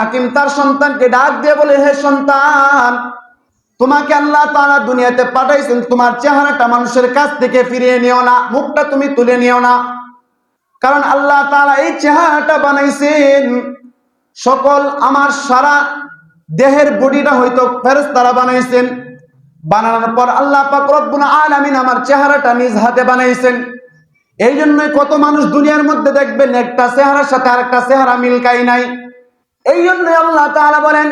হাকিম তার সন্তানকে ডাক দিয়ে বলে, হে সন্তান, তোমাকে আল্লাহ দুনিয়াতে পাঠাইছেন, তোমার চেহারাটা মানুষের কাছ থেকে ফিরিয়ে নিও না, মুখটা তুমি তুলে নিও না। কারণ আল্লাহ তালা এই চেহারাটা বানাইছেন, সকল আমার সারা দেহের বডিটা হয়তো ফেরস্তারা বানাইছেন। বানানোর পর আল্লাহ পাক রব্বুল আলামিন আমার চেহারাটা নিজ হাতে বানাইছেন। এই জন্যই কত মানুষ দুনিয়ার মধ্যে দেখবেন একটা চেহারার সাথে আরেকটা চেহারা মিলকাই নাই। এই জন্য আল্লাহ তাআলা বলেন,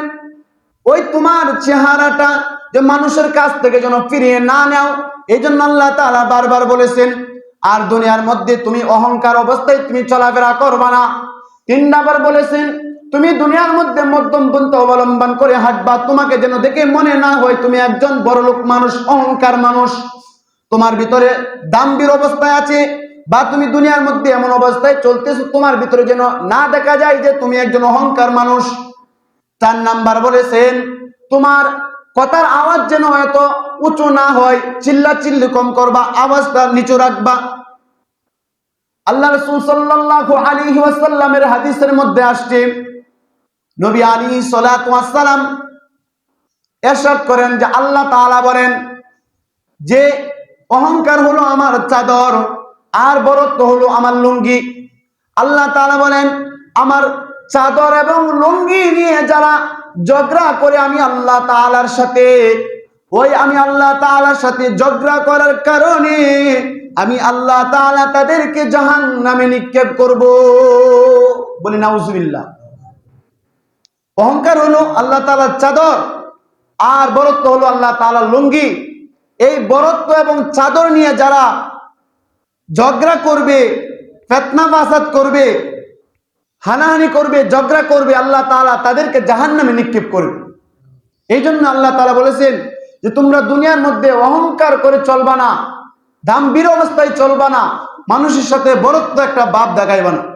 ওই তোমার চেহারাটা যে মানুষের কাছ থেকে যেন ফিরিয়ে না নাও এই জন্য আল্লাহ তাআলা বারবার বলেছেন, আর দুনিয়ার মধ্যে তুমি অহংকার অবস্থায় তুমি চলাফেরা করবা না। তিন নাম্বার বলেছেন, তুমি দুনিয়ার মধ্যে মধ্যম পন্থা অবলম্বন করে হাঁটবা, তোমাকে যেন দেখে মনে না হয় তুমি একজন বড় লোক মানুষ, অহংকার মানুষ। তোমার ভিতরে দাম্বির অবস্থায় আছে বা তুমি দুনিয়ার মধ্যে এমন অবস্থায় চলতেছো, তোমার ভিতরে যেন না দেখা যায় যে তুমি একজন অহংকার মানুষ। চার নাম্বার বলেছেন, তোমার কথার আওয়াজ যেন এত উঁচু না হয় চিল্লা চিল্লি কম করবা, আওয়াজটা নিচু রাখবা। আল্লাহ রসুল সাল্লাল্লাহু আলাইহি ওয়াসাল্লামের হাদিসের মধ্যে আসছে, নবী আলী ওয়াসসালাম এরশাদ করেন যে আল্লাহ তাআলা বলেন, যে অহংকার হলো আমার চাদর আর বরত্ব হলো আমার লুঙ্গি। আল্লাহ তাআলা বলেন, আমার চাদর এবং লুঙ্গি নিয়ে যারা ঝগড়া করে আমি আল্লাহ তাআলার সাথে, ওই আমি আল্লাহ তাআলার সাথে ঝগড়া করার কারণে আমি আল্লাহ তাআলা তাদেরকে জাহান নামে নিক্ষেপ করব। বলি, নাউজুবিল্লাহ। অহংকার হলো আল্লাহ তাআলার চাদর, আর বরত্ব হলো আল্লাহ তাআলার লুঙ্গি। এই বরত্ব এবং চাদর নিয়ে যারা ঝগড়া করবে, ফেতনা বাসাদ করবে, হানাহানি করবে, ঝগড়া করবে, আল্লাহ তাআলা তাদেরকে জাহান্নামে নিক্ষেপ করবে। এই জন্য আল্লাহ তালা বলেছেন যে, তোমরা দুনিয়ার মধ্যে অহংকার করে চলবা না। দাম্ভীর অবস্থায় চলবা না। মানুষের সাথে বরত্ব একটা বাপ দেখাইবা না।